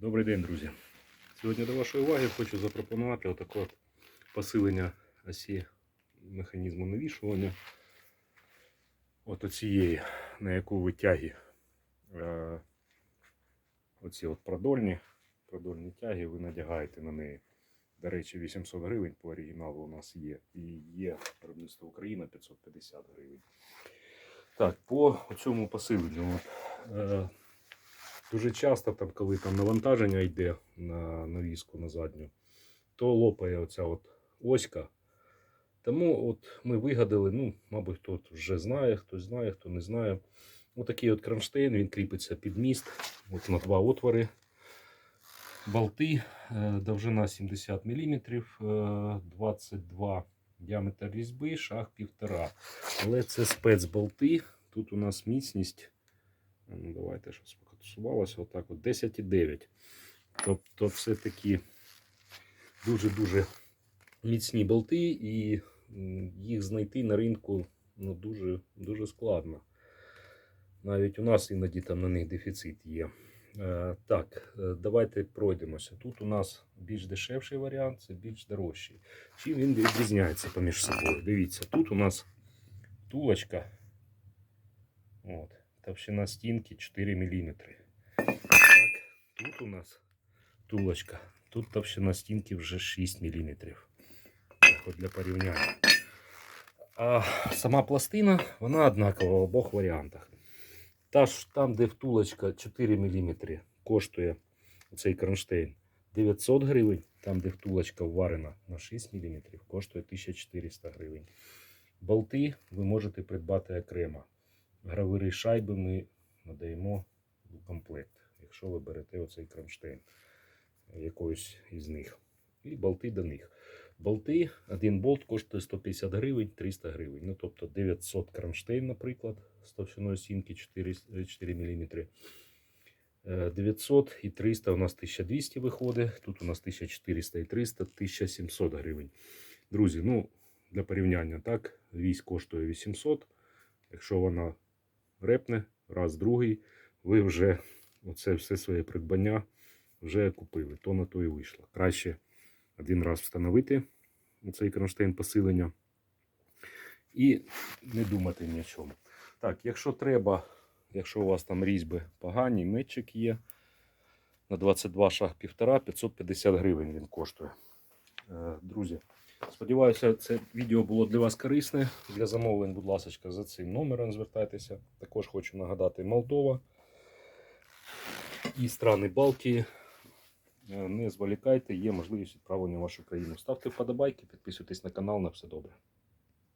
Добрий день, друзі. Сьогодні до вашої уваги хочу запропонувати отаке от посилення осі механізму навішування. От оцієї, на яку витяги е, оці от продольні, продольні тяги, ви надягаєте на неї. До речі, 800 гривень по оригіналу у нас є. І є виробництво Україна 550 гривень. Так, по цьому посиленню. От, е, Дуже часто, там, коли там навантаження йде на навіску на задню, то лопає оця от оська. Тому от ми вигадали, ну, мабуть, хто вже знає, хтось знає, хто не знає. Отакий от кронштейн, він кріпиться під міст от на два отвори. Болти, е, довжина 70 мм, 22 діаметр різьби, шаг 1,5. Але це спецболти. Тут у нас міцність. Ну, давайте щось сфокусувалося. Отак от 10,9. Тобто все такі дуже-дуже міцні болти, і їх знайти на ринку ну, дуже, дуже складно. Навіть у нас іноді там на них дефіцит є. Е, так, е, давайте пройдемося. Тут у нас більш дешевший варіант, це більш дорожчий. Чим він відрізняється поміж собою? Дивіться, тут у нас тулочка. От, товщина стінки 4 мм. Так, тут у нас тулочка. Тут товщина стінки вже 6 мм. От для порівняння. А сама пластина, вона однакова в обох варіантах. Та ж там, де втулочка 4 мм, коштує цей кронштейн 900 гривень. Там, де втулочка вварена на 6 мм, коштує 1400 гривень. Болти ви можете придбати окремо. Гравири шайби ми надаємо у комплект, якщо ви берете оцей кронштейн якоюсь із них. І болти до них. Болти, один болт коштує 150 гривень, 300 гривень. Ну, тобто 900 кронштейн, наприклад, з товщиною стінки 4, 4 мм. 900 і 300 у нас 1200 виходить. Тут у нас 1400 і 300, 1700 гривень. Друзі, ну, для порівняння, так, вісь коштує 800. Якщо вона репне, раз, другий, ви вже оце все своє придбання вже купили. То на то і вийшло. Краще один раз встановити цей кронштейн посилення і не думати ні о чому. Так, якщо треба, якщо у вас там різьби погані, метчик є. На 22 шаг 1,5, 550 гривень він коштує. Е, Друзі, сподіваюся, це відео було для вас корисне. Для замовлень, будь ласка, за цим номером звертайтеся. Також хочу нагадати Молдова і страни Балтії. Е, Не зволікайте, є можливість відправлення в вашу країну. Ставте вподобайки, підписуйтесь на канал, на все добре.